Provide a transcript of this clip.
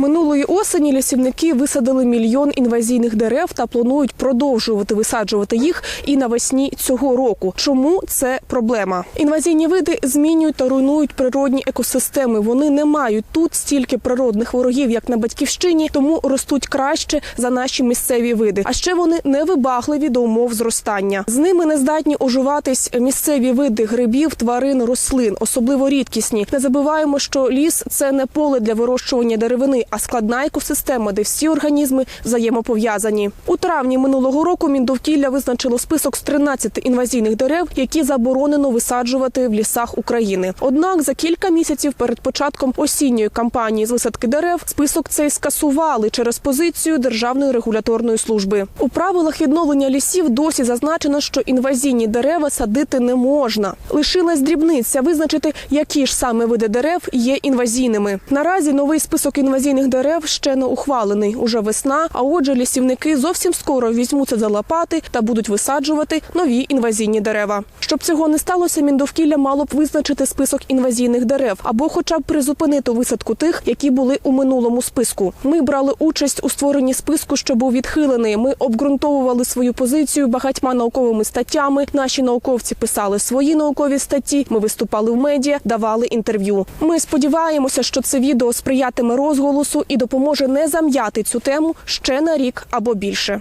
Минулої осені лісівники висадили мільйон інвазійних дерев та планують продовжувати висаджувати їх і навесні цього року. Чому це проблема? Інвазійні види змінюють та руйнують природні екосистеми. Вони не мають тут стільки природних ворогів, як на батьківщині, тому ростуть краще за наші місцеві види. А ще вони невибагливі до умов зростання. З ними не здатні оживатись місцеві види грибів, тварин, рослин, особливо рідкісні. Не забуваємо, що ліс це не поле для вирощування деревини, а складна екосистема, де всі організми взаємопов'язані. У травні минулого року Міндовкілля визначило список з 13 інвазійних дерев, які заборонено висаджувати в лісах України. Однак за кілька місяців перед початком осінньої кампанії з висадки дерев список цей скасували через позицію Державної регуляторної служби. У правилах відновлення лісів досі зазначено, що інвазійні дерева садити не можна. Лишилась дрібниця визначити, які ж саме види дерев є інвазійними. Наразі новий список інвазійних дерев ще не ухвалений. Уже весна, а отже, лісівники зовсім скоро візьмуться за лопати та будуть висаджувати нові інвазійні дерева. Щоб цього не сталося, міндовкілля мало б визначити список інвазійних дерев або, хоча б призупинити висадку тих, які були у минулому списку. Ми брали участь у створенні списку, що був відхилений. Ми обґрунтовували свою позицію багатьма науковими статтями. Наші науковці писали свої наукові статті. Ми виступали в медіа, давали інтерв'ю. Ми сподіваємося, що це відео сприятиме розголосу і допоможе не зам'яти цю тему ще на рік або більше.